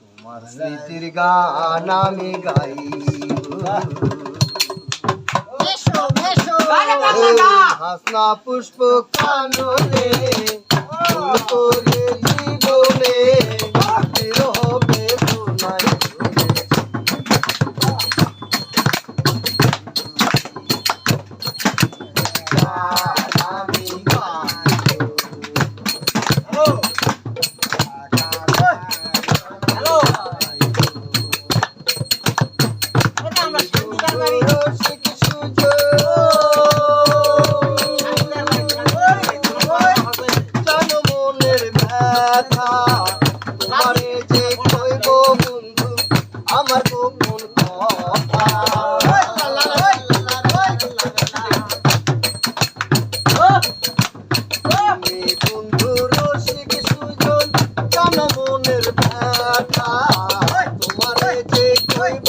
তোমার স্মৃতির গান আমি গাই হাসনা পুষ্প কাননে জীবনে ব্যথা। তোমারে যে কইব বন্ধু, আমার গোপন কথা। বন্ধু রসিক সুজন, জানা মনের ব্যথা। তোমারে যে কইব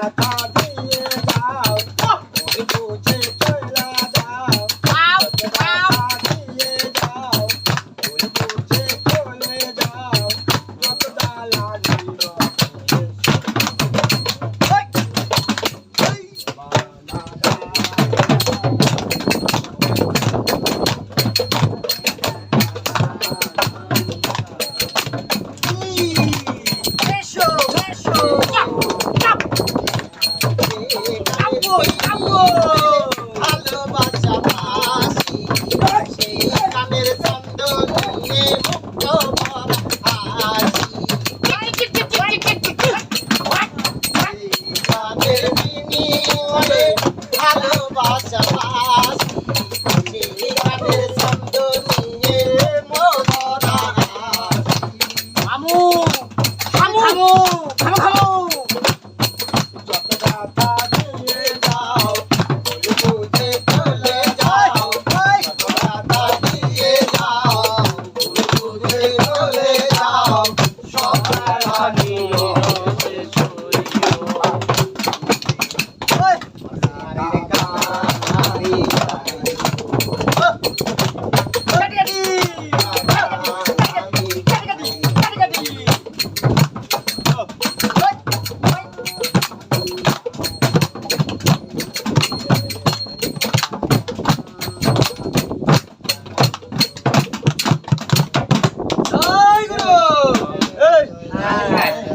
Bye. থামো থামো